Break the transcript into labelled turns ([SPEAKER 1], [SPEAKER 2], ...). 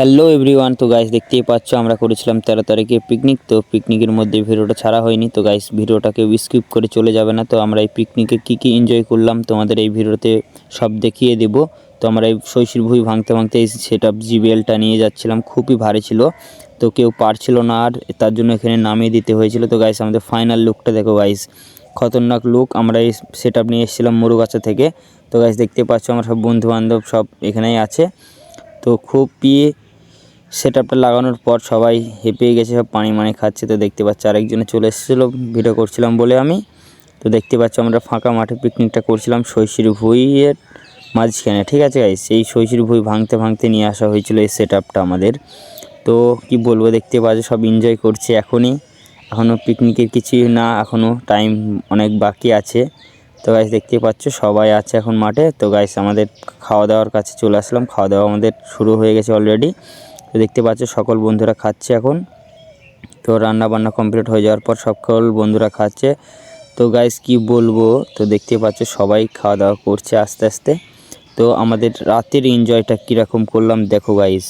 [SPEAKER 1] Hello everyone, তো guys দেখতেই পাচ্ছ, আমরা করেছিলাম তেরো তারিখে পিকনিক তো পিকনিকের মধ্যে ভিডিওটা ছাড়া হয়নি। তো গাইস ভিডিওটাকে স্কিপ করে চলে যাবে না। তো আমরা এই পিকনিকে কী কী এনজয় করলাম, তোমাদের এই ভিডিওতে সব দেখিয়ে দেব। তো আমরা এই শৈশীর ভুঁই ভাঙতে ভাঙতে এই সেট আপ জিবিএলটা নিয়ে যাচ্ছিলাম, খুবই ভারী ছিল। তো কেউ পারছিল না, আর তার জন্য এখানে নামিয়ে দিতে হয়েছিল। তো গাইস আমাদের ফাইনাল লুকটা দেখো গাইস খতরনাক লুক আমরা এই সেট আপ নিয়ে এসেছিলাম মুরুগাছা থেকে। তো গাইস দেখতে পাচ্ছ, আমার সব বন্ধু বান্ধব সব এখানেই আছে। তো খুব খুবই সেট আপটা লাগানোর পর সবাই হেঁপে গেছে, সব পানি মানি খাচ্ছে। তো দেখতে পাচ্ছি আরেকজনে চলে এসেছিল ভিডিও করছিলাম বলে আমি। তো দেখতে পাচ্ছ আমরা ফাঁকা মাঠে পিকনিকটা করছিলাম শৈশীর ভুঁইয়ের মাঝখানে, ঠিক আছে গাইস এই শৈশীর ভুঁই ভাঙতে ভাঙতে নিয়ে আসা হয়েছিল এই সেট আমাদের। তো কি বলব, দেখতে পাচ্ছ সব এনজয় করছে এখনই। এখনও পিকনিকের কিছুই না, এখনও টাইম অনেক বাকি আছে। তো গাইস দেখতে পাচ্ছ সবাই আছে এখন মাঠে। তো গাইস আমাদের খাওয়া দাওয়ার কাছে চলে আসলাম। খাওয়া দাওয়া আমাদের শুরু হয়ে গেছে অলরেডি তো দেখতে পাচ্ছ সকল বন্ধুরা খাচ্ছে এখন। তো রান্না বান্না কমপ্লিট হয়ে যাওয়ার পর সকল বন্ধুরা খাচ্ছে। তো গাইস কি বলব? তো দেখতে পাচ্ছ সবাই খাওয়া দাওয়া করছে আস্তে আস্তে। তো আমাদের রাতের এনজয়টা কীরকম করলাম, দেখো গাইস